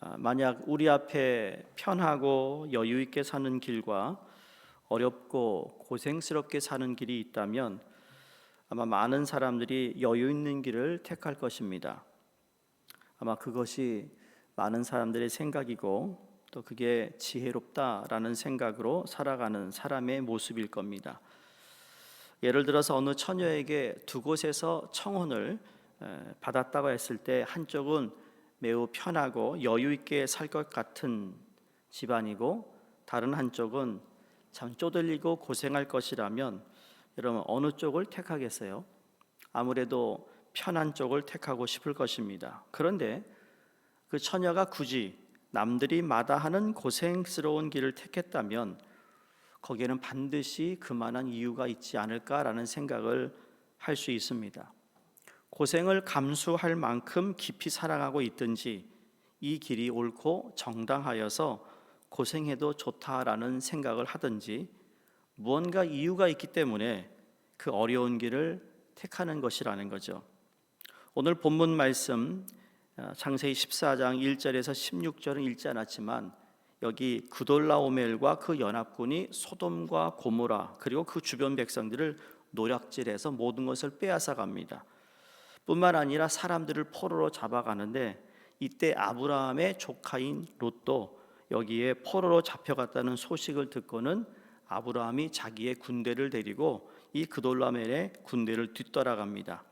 아, 만약 우리 앞에 편하고 여유 있게 사는 길과 어렵고 고생스럽게 사는 길이 있다면 아마 많은 사람들이 여유 있는 길을 택할 것입니다. 아마 그것이 많은 사람들의 생각이고 또 그게 지혜롭다라는 생각으로 살아가는 사람의 모습일 겁니다. 예를 들어서 어느 처녀에게 두 곳에서 청혼을 에, 받았다고 했을 때 한쪽은 매우 편하고 여유 있게 살 것 같은 집안이고 다른 한쪽은 참 쪼들리고 고생할 것이라면 여러분 어느 쪽을 택하겠어요? 아무래도 편한 쪽을 택하고 싶을 것입니다. 그런데 그 처녀가 굳이 남들이 마다하는 고생스러운 길을 택했다면 거기에는 반드시 그만한 이유가 있지 않을까라는 생각을 할 수 있습니다. 고생을 감수할 만큼 깊이 사랑하고 있든지 이 길이 옳고 정당하여서 고생해도 좋다라는 생각을 하든지 무언가 이유가 있기 때문에 그 어려운 길을 택하는 것이라는 거죠. 오늘 본문 말씀 어, 창세기 14장 1절에서 16절은 읽지 않았지만 여기 구돌라오멜과 그 연합군이 소돔과 고모라 그리고 그 주변 백성들을 노략질해서 모든 것을 빼앗아 갑니다. 뿐만 아니라 사람들을 포로로 잡아가는데 이때 아브라함의 조카인 롯도 여기에 포로로 잡혀갔다는 소식을 듣고는 아브라함이 자기의 군대를 데리고 이 그돌라멜의 군대를 뒤따라갑니다.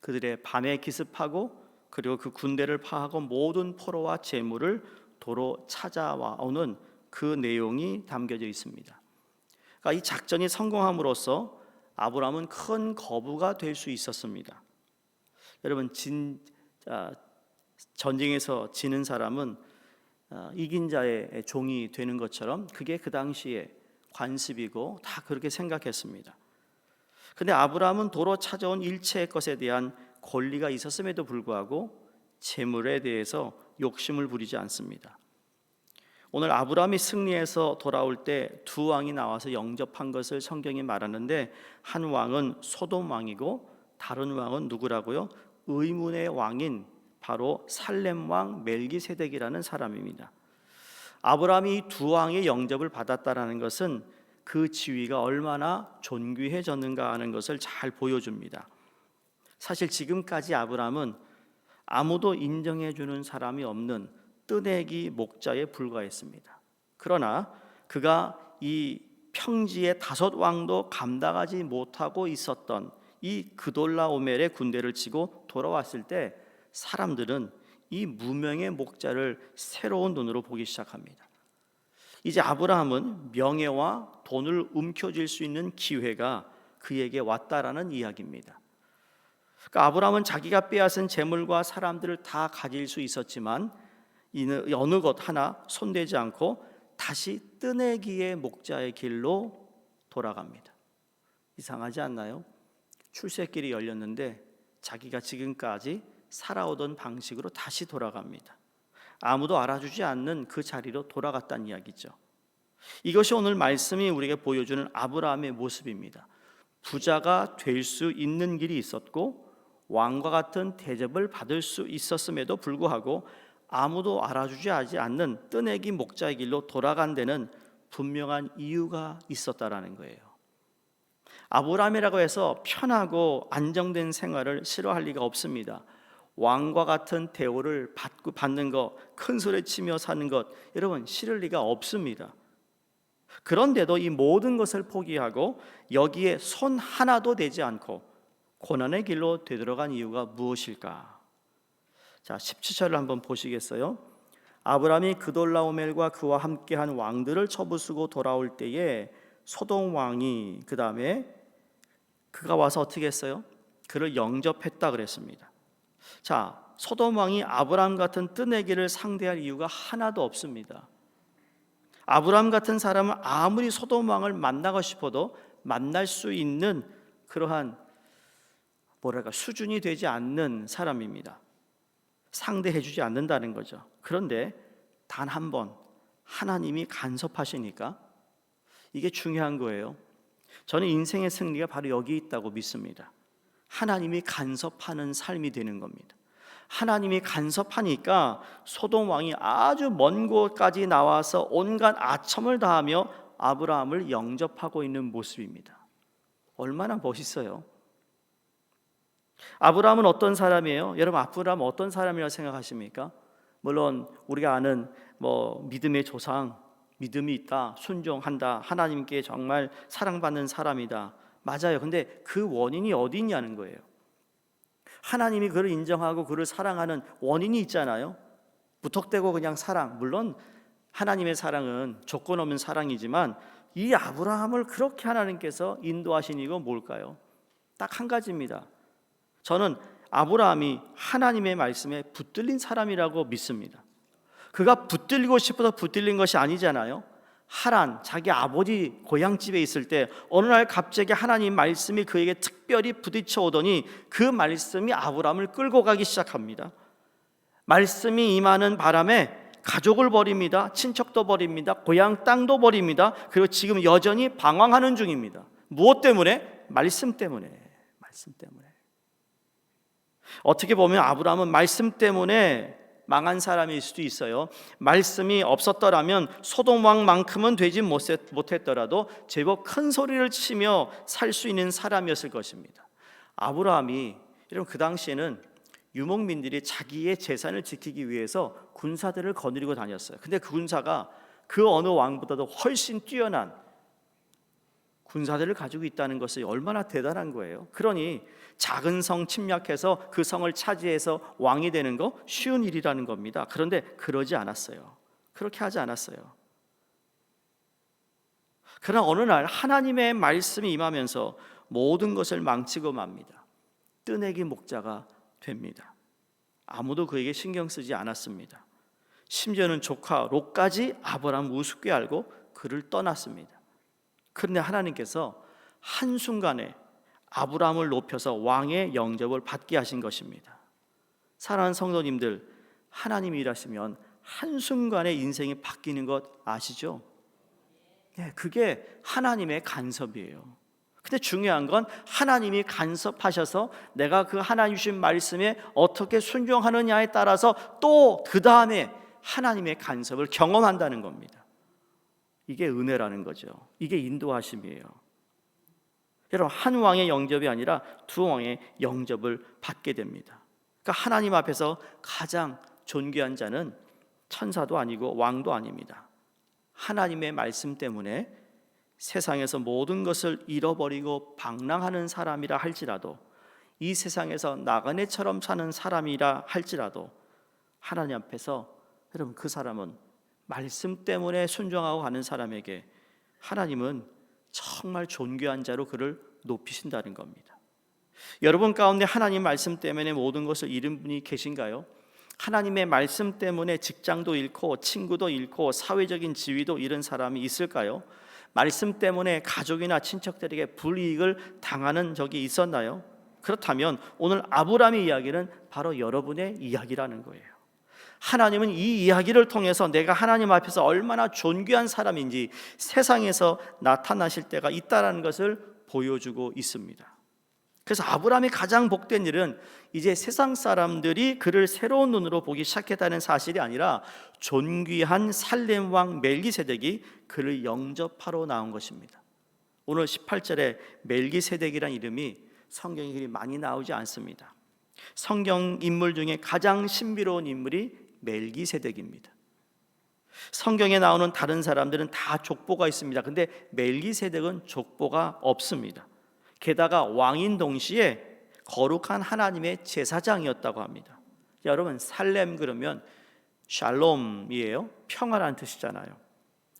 그들의 밤에 기습하고 그리고 그 군대를 파하고 모든 포로와 재물을 도로 찾아와 오는 그 내용이 담겨져 있습니다. 그러니까 이 작전이 성공함으로써 아브라함은 큰 거부가 될 수 있었습니다. 여러분 진 아, 전쟁에서 지는 사람은 아, 이긴 자의 종이 되는 것처럼 그게 그 당시에 관습이고 다 그렇게 생각했습니다. 근데 아브라함은 도로 찾아온 일체의 것에 대한 권리가 있었음에도 불구하고 재물에 대해서 욕심을 부리지 않습니다. 오늘 아브라함이 승리해서 돌아올 때 두 왕이 나와서 영접한 것을 성경이 말하는데 한 왕은 소돔 왕이고 다른 왕은 누구라고요? 의문의 왕인 바로 살렘 왕 멜기세덱이라는 사람입니다. 아브라함이 두 왕의 영접을 받았다라는 것은 그 지위가 얼마나 존귀해졌는가 하는 것을 잘 보여줍니다. 사실 지금까지 아브라함은 아무도 인정해 주는 사람이 없는 뜨내기 목자에 불과했습니다. 그러나 그가 이 평지의 다섯 왕도 감당하지 못하고 있었던 이 그돌라오멜의 군대를 치고 돌아왔을 때 사람들은 이 무명의 목자를 새로운 눈으로 보기 시작합니다. 이제 아브라함은 명예와 돈을 움켜쥘 수 있는 기회가 그에게 왔다라는 이야기입니다. 그러니까 아브라함은 자기가 빼앗은 재물과 사람들을 다 가질 수 있었지만 어느 것 하나 손대지 않고 다시 뜨내기의 목자의 길로 돌아갑니다. 이상하지 않나요? 출세길이 열렸는데 자기가 지금까지 살아오던 방식으로 다시 돌아갑니다. 아무도 알아주지 않는 그 자리로 돌아갔다는 이야기죠. 이것이 오늘 말씀이 우리에게 보여주는 아브라함의 모습입니다. 부자가 될 수 있는 길이 있었고 왕과 같은 대접을 받을 수 있었음에도 불구하고 아무도 알아주지 하지 않는 뜨내기 목자의 길로 돌아간 데는 분명한 이유가 있었다라는 거예요. 아브라함이라고 해서 편하고 안정된 생활을 싫어할 리가 없습니다. 왕과 같은 대우를 받고 받는 것, 큰 소리 치며 사는 것, 여러분 싫을 리가 없습니다. 그런데도 이 모든 것을 포기하고 여기에 손 하나도 대지 않고 고난의 길로 되돌아간 이유가 무엇일까? 자, 17절을 한번 보시겠어요? 아브라함이 그돌라오멜과 그와 함께한 왕들을 처부수고 돌아올 때에 소돔 왕이 그 다음에 그가 와서 어떻게 했어요? 그를 영접했다 그랬습니다. 자, 소돔 왕이 아브라함 같은 뜨내기를 상대할 이유가 하나도 없습니다. 아브라함 같은 사람은 아무리 소돔 왕을 만나고 싶어도 만날 수 있는 그러한 뭐랄까 수준이 되지 않는 사람입니다. 상대해 주지 않는다는 거죠. 그런데 단 한 번 하나님이 간섭하시니까 이게 중요한 거예요. 저는 인생의 승리가 바로 여기 있다고 믿습니다. 하나님이 간섭하는 삶이 되는 겁니다. 하나님이 간섭하니까 소돔 왕이 아주 먼 곳까지 나와서 온갖 아첨을 다하며 아브라함을 영접하고 있는 모습입니다. 얼마나 멋있어요. 아브라함은 어떤 사람이에요? 여러분 아브라함 어떤 사람이라고 생각하십니까? 물론 우리가 아는 뭐 믿음의 조상, 믿음이 있다, 순종한다, 하나님께 정말 사랑받는 사람이다. 맞아요. 근데 그 원인이 어디 있냐는 거예요. 하나님이 그를 인정하고 그를 사랑하는 원인이 있잖아요. 무턱대고 그냥 사랑. 물론 하나님의 사랑은 조건 없는 사랑이지만 이 아브라함을 그렇게 하나님께서 인도하신 이거 뭘까요? 딱 한 가지입니다. 저는 아브라함이 하나님의 말씀에 붙들린 사람이라고 믿습니다. 그가 붙들리고 싶어서 붙들린 것이 아니잖아요. 하란 자기 아버지 고향 집에 있을 때 어느 날 갑자기 하나님 말씀이 그에게 특별히 부딪혀 오더니 그 말씀이 아브라함을 끌고 가기 시작합니다. 말씀이 임하는 바람에 가족을 버립니다. 친척도 버립니다. 고향 땅도 버립니다. 그리고 지금 여전히 방황하는 중입니다. 무엇 때문에? 말씀 때문에. 말씀 때문에. 어떻게 보면 아브라함은 말씀 때문에 망한 사람일 수도 있어요. 말씀이 없었더라면 소돔 왕만큼은 되지 못했더라도 제법 큰 소리를 치며 살 수 있는 사람이었을 것입니다. 아브라함이 여러분 그 당시에는 유목민들이 자기의 재산을 지키기 위해서 군사들을 거느리고 다녔어요. 근데 그 군사가 그 어느 왕보다도 훨씬 뛰어난 군사들을 가지고 있다는 것이 얼마나 대단한 거예요. 그러니 작은 성 침략해서 그 성을 차지해서 왕이 되는 거 쉬운 일이라는 겁니다. 그런데 그러지 않았어요. 그렇게 하지 않았어요. 그러나 어느 날 하나님의 말씀이 임하면서 모든 것을 망치고 맙니다. 뜨내기 목자가 됩니다. 아무도 그에게 신경 쓰지 않았습니다. 심지어는 조카 롯까지 아브라함 우습게 알고 그를 떠났습니다. 그런데 하나님께서 한순간에 아브라함을 높여서 왕의 영접을 받게 하신 것입니다. 사랑하는 성도님들, 하나님이 일하시면 한순간에 인생이 바뀌는 것 아시죠? 네, 그게 하나님의 간섭이에요. 근데 중요한 건 하나님이 간섭하셔서 내가 그 하나님 주신 말씀에 어떻게 순종하느냐에 따라서 또 그 다음에 하나님의 간섭을 경험한다는 겁니다. 이게 은혜라는 거죠. 이게 인도하심이에요. 여러분 한 왕의 영접이 아니라 두 왕의 영접을 받게 됩니다. 그러니까 하나님 앞에서 가장 존귀한 자는 천사도 아니고 왕도 아닙니다. 하나님의 말씀 때문에 세상에서 모든 것을 잃어버리고 방랑하는 사람이라 할지라도 이 세상에서 나그네처럼 사는 사람이라 할지라도 하나님 앞에서 여러분 그 사람은 말씀 때문에 순종하고 가는 사람에게 하나님은 정말 존귀한 자로 그를 높이신다는 겁니다. 여러분 가운데 하나님 말씀 때문에 모든 것을 잃은 분이 계신가요? 하나님의 말씀 때문에 직장도 잃고 친구도 잃고 사회적인 지위도 잃은 사람이 있을까요? 말씀 때문에 가족이나 친척들에게 불이익을 당하는 적이 있었나요? 그렇다면 오늘 아브라함의 이야기는 바로 여러분의 이야기라는 거예요. 하나님은 이 이야기를 통해서 내가 하나님 앞에서 얼마나 존귀한 사람인지 세상에서 나타나실 때가 있다라는 것을 보여주고 있습니다. 그래서 아브라함이 가장 복된 일은 이제 세상 사람들이 그를 새로운 눈으로 보기 시작했다는 사실이 아니라 존귀한 살렘 왕 멜기세덱이 그를 영접하러 나온 것입니다. 오늘 18절에 멜기세덱이라는 이름이 성경에 많이 나오지 않습니다. 성경 인물 중에 가장 신비로운 인물이 멜기세덱입니다. 성경에 나오는 다른 사람들은 다 족보가 있습니다. 근데 멜기세덱은 족보가 없습니다. 게다가 왕인 동시에 거룩한 하나님의 제사장이었다고 합니다. 여러분 살렘 그러면 샬롬이에요. 평화라는 뜻이잖아요.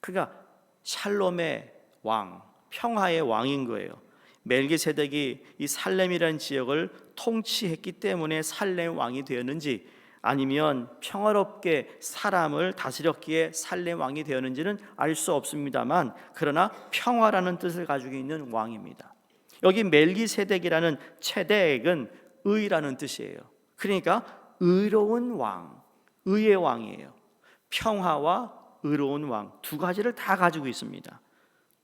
그러니까 샬롬의 왕, 평화의 왕인 거예요. 멜기세덱이 이 살렘이라는 지역을 통치했기 때문에 살렘 왕이 되었는지 아니면 평화롭게 사람을 다스렸기에 살렘 왕이 되었는지는 알 수 없습니다만 그러나 평화라는 뜻을 가지고 있는 왕입니다. 여기 멜기세덱이라는 체덱은 의라는 뜻이에요. 그러니까 의로운 왕, 의의 왕이에요. 평화와 의로운 왕 두 가지를 다 가지고 있습니다.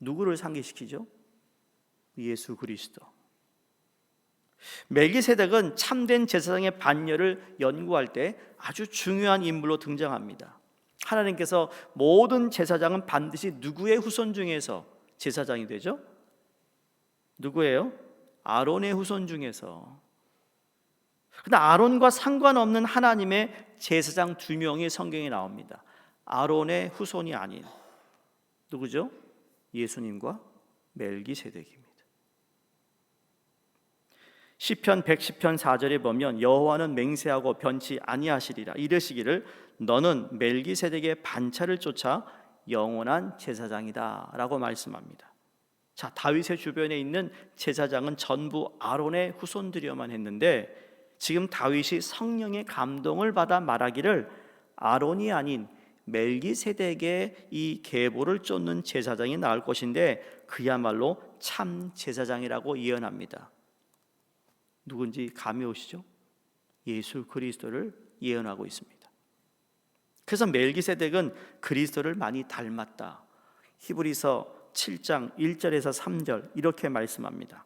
누구를 상기시키죠? 예수 그리스도. 멜기세덱은 참된 제사장의 반열을 연구할 때 아주 중요한 인물로 등장합니다. 하나님께서 모든 제사장은 반드시 누구의 후손 중에서 제사장이 되죠? 누구예요? 아론의 후손 중에서. 근데 아론과 상관없는 하나님의 제사장 두 명이 성경에 나옵니다. 아론의 후손이 아닌 누구죠? 예수님과 멜기세덱입니다. 시편 110편 4절에 보면 여호와는 맹세하고 변치 아니하시리라 이르시기를 너는 멜기세덱의 반차를 쫓아 영원한 제사장이다라고 말씀합니다. 자, 다윗의 주변에 있는 제사장은 전부 아론의 후손들이어만 했는데 지금 다윗이 성령의 감동을 받아 말하기를 아론이 아닌 멜기세덱의 이 계보를 쫓는 제사장이 나올 것인데 그야말로 참 제사장이라고 예언합니다. 누군지 감이 오시죠? 예수 그리스도를 예언하고 있습니다. 그래서 멜기세덱은 그리스도를 많이 닮았다. 히브리서 7장 1절에서 3절 이렇게 말씀합니다.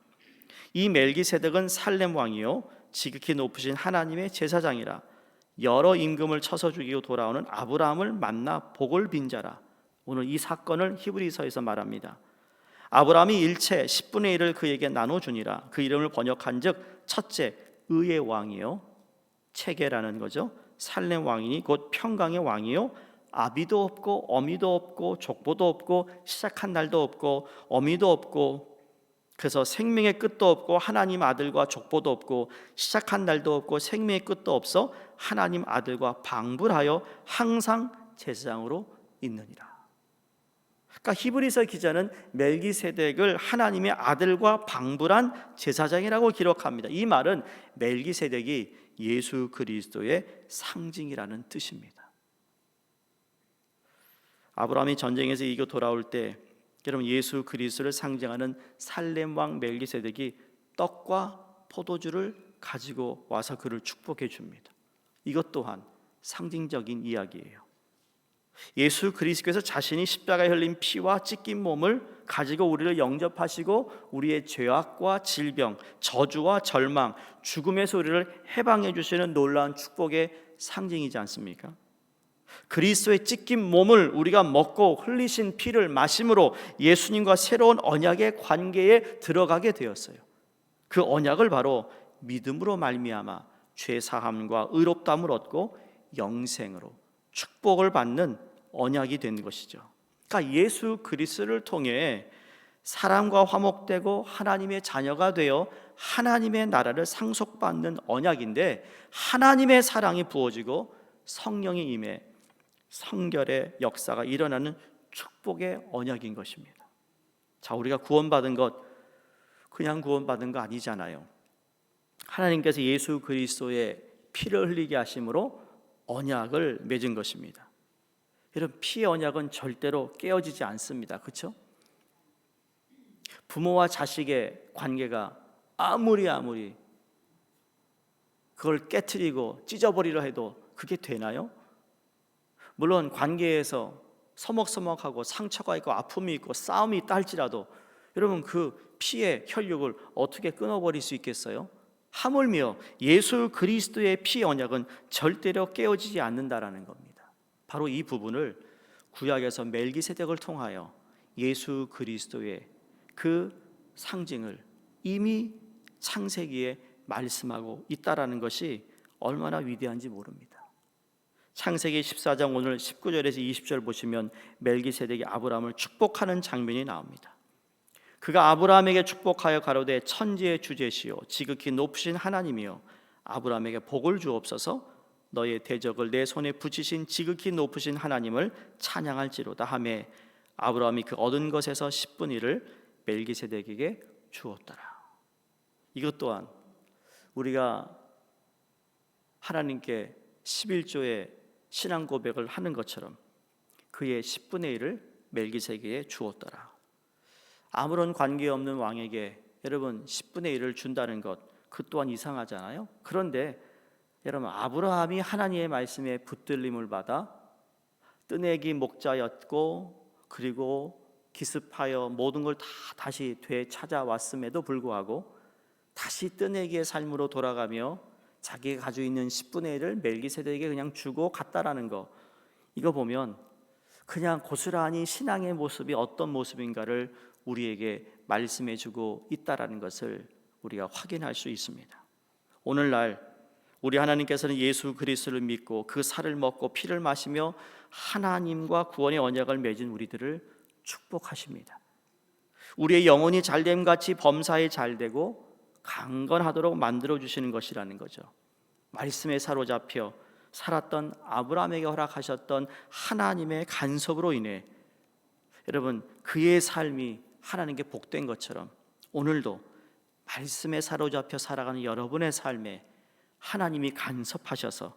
이 멜기세덱은 살렘 왕이요 지극히 높으신 하나님의 제사장이라 여러 임금을 쳐서 죽이고 돌아오는 아브라함을 만나 복을 빈 자라. 오늘 이 사건을 히브리서에서 말합니다. 아브라함이 일체 10분의 1을 그에게 나눠 주니라. 그 이름을 번역한즉 첫째 의의 왕이요 체계라는 거죠. 살렘 왕이니 곧 평강의 왕이요 아비도 없고 어미도 없고 족보도 없고 시작한 날도 없고 어미도 없고 그래서 생명의 끝도 없고 하나님 아들과 족보도 없고 시작한 날도 없고 생명의 끝도 없어 하나님 아들과 방불하여 항상 제사장으로 있느니라. 그러니까 히브리서 기자는 멜기세덱을 하나님의 아들과 방불한 제사장이라고 기록합니다. 이 말은 멜기세덱이 예수 그리스도의 상징이라는 뜻입니다. 아브라함이 전쟁에서 이겨 돌아올 때 여러분 예수 그리스도를 상징하는 살렘 왕 멜기세덱이 떡과 포도주를 가지고 와서 그를 축복해 줍니다. 이것 또한 상징적인 이야기예요. 예수 그리스도께서 자신이 십자가에 흘린 피와 찢긴 몸을 가지고 우리를 영접하시고 우리의 죄악과 질병, 저주와 절망, 죽음에서 우리를 해방해 주시는 놀라운 축복의 상징이지 않습니까? 그리스도의 찢긴 몸을 우리가 먹고 흘리신 피를 마심으로 예수님과 새로운 언약의 관계에 들어가게 되었어요. 그 언약을 바로 믿음으로 말미암아 죄 사함과 의롭다함을 얻고 영생으로 축복을 받는 언약이 된 것이죠. 그러니까 예수 그리스도를 통해 사랑과 화목되고 하나님의 자녀가 되어 하나님의 나라를 상속받는 언약인데 하나님의 사랑이 부어지고 성령이 임해 성결의 역사가 일어나는 축복의 언약인 것입니다. 자, 우리가 구원받은 것 그냥 구원받은 거 아니잖아요. 하나님께서 예수 그리스도의 피를 흘리게 하심으로 언약을 맺은 것입니다. 여러분 피의 언약은 절대로 깨어지지 않습니다. 그렇죠? 부모와 자식의 관계가 아무리 아무리 그걸 깨뜨리고 찢어버리려 해도 그게 되나요? 물론 관계에서 서먹서먹하고 상처가 있고 아픔이 있고 싸움이 있다 할지라도 여러분 그 피의 혈육을 어떻게 끊어버릴 수 있겠어요? 하물며 예수 그리스도의 피 언약은 절대로 깨어지지 않는다라는 겁니다. 바로 이 부분을 구약에서 멜기세덱을 통하여 예수 그리스도의 그 상징을 이미 창세기에 말씀하고 있다라는 것이 얼마나 위대한지 모릅니다. 창세기 14장 오늘 19절에서 20절 보시면 멜기세덱이 아브라함을 축복하는 장면이 나옵니다. 그가 아브라함에게 축복하여 가로되 천지의 주제시요 지극히 높으신 하나님이요 아브라함에게 복을 주옵소서 너의 대적을 내 손에 붙이신 지극히 높으신 하나님을 찬양할지로다 하매 아브라함이 그 얻은 것에서 10분 1을 멜기세덱에게 주었더라. 이것 또한 우리가 하나님께 11조의 신앙 고백을 하는 것처럼 그의 10분의 1을 멜기세계에 주었더라. 아무런 관계 없는 왕에게 여러분 10분의 1을 준다는 것 그 또한 이상하잖아요. 그런데 여러분 아브라함이 하나님의 말씀에 붙들림을 받아 뜨내기 목자였고 그리고 기습하여 모든 걸 다 다시 되찾아왔음에도 불구하고 다시 뜨내기의 삶으로 돌아가며 자기가 가지고 있는 10분의 1을 멜기세덱에게 그냥 주고 갔다라는 거 이거 보면 그냥 고스란히 신앙의 모습이 어떤 모습인가를 우리에게 말씀해 주고 있다라는 것을 우리가 확인할 수 있습니다. 오늘날 우리 하나님께서는 예수 그리스도를 믿고 그 살을 먹고 피를 마시며 하나님과 구원의 언약을 맺은 우리들을 축복하십니다. 우리의 영혼이 잘됨 같이 범사에 잘되고 강건하도록 만들어 주시는 것이라는 거죠. 말씀에 사로잡혀 살았던 아브라함에게 허락하셨던 하나님의 간섭으로 인해 여러분 그의 삶이 하나님께 복된 것처럼 오늘도 말씀에 사로잡혀 살아가는 여러분의 삶에 하나님이 간섭하셔서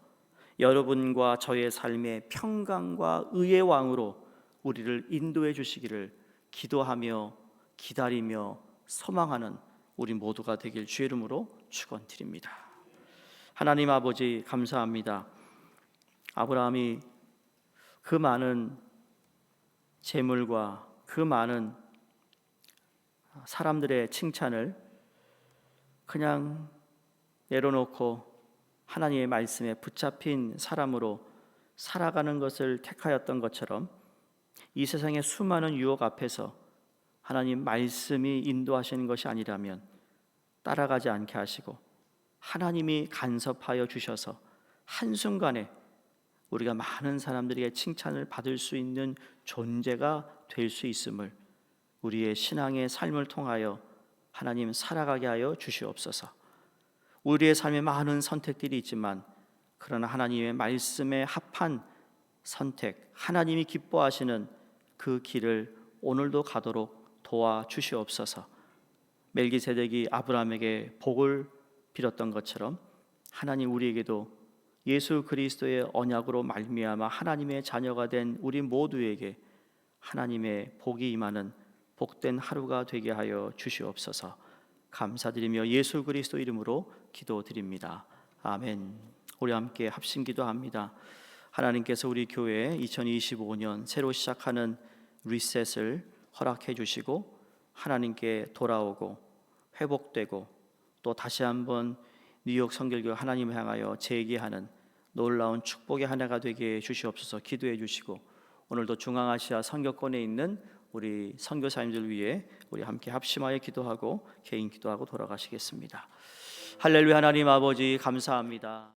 여러분과 저의 삶의 평강과 의의 왕으로 우리를 인도해 주시기를 기도하며 기다리며 소망하는 우리 모두가 되길 주의 이름으로 축원드립니다. 하나님 아버지 감사합니다. 아브라함이 그 많은 재물과 그 많은 사람들의 칭찬을 그냥 내려놓고 하나님의 말씀에 붙잡힌 사람으로 살아가는 것을 택하였던 것처럼 이 세상의 수많은 유혹 앞에서 하나님 말씀이 인도하시는 것이 아니라면 따라가지 않게 하시고 하나님이 간섭하여 주셔서 한순간에 우리가 많은 사람들에게 칭찬을 받을 수 있는 존재가 될 수 있음을 우리의 신앙의 삶을 통하여 하나님 살아가게 하여 주시옵소서. 우리의 삶에 많은 선택들이 있지만 그러나 하나님의 말씀에 합한 선택, 하나님이 기뻐하시는 그 길을 오늘도 가도록 도와 주시옵소서. 멜기세덱이 아브라함에게 복을 빌었던 것처럼 하나님 우리에게도 예수 그리스도의 언약으로 말미암아 하나님의 자녀가 된 우리 모두에게 하나님의 복이 임하는 복된 하루가 되게 하여 주시옵소서. 감사드리며 예수 그리스도 이름으로 기도드립니다. 아멘. 우리 함께 합심 기도합니다. 하나님께서 우리 교회 2025년 새로 시작하는 리셋을 허락해 주시고 하나님께 돌아오고 회복되고 또 다시 한번 뉴욕 성결교 하나님을 향하여 재기하는 놀라운 축복의 한 해가 되게 해 주시옵소서 기도해 주시고 오늘도 중앙아시아 선교권에 있는 우리 선교사님들 위해 우리 함께 합심하여 기도하고 개인 기도하고 돌아가시겠습니다. 할렐루야 하나님 아버지 감사합니다.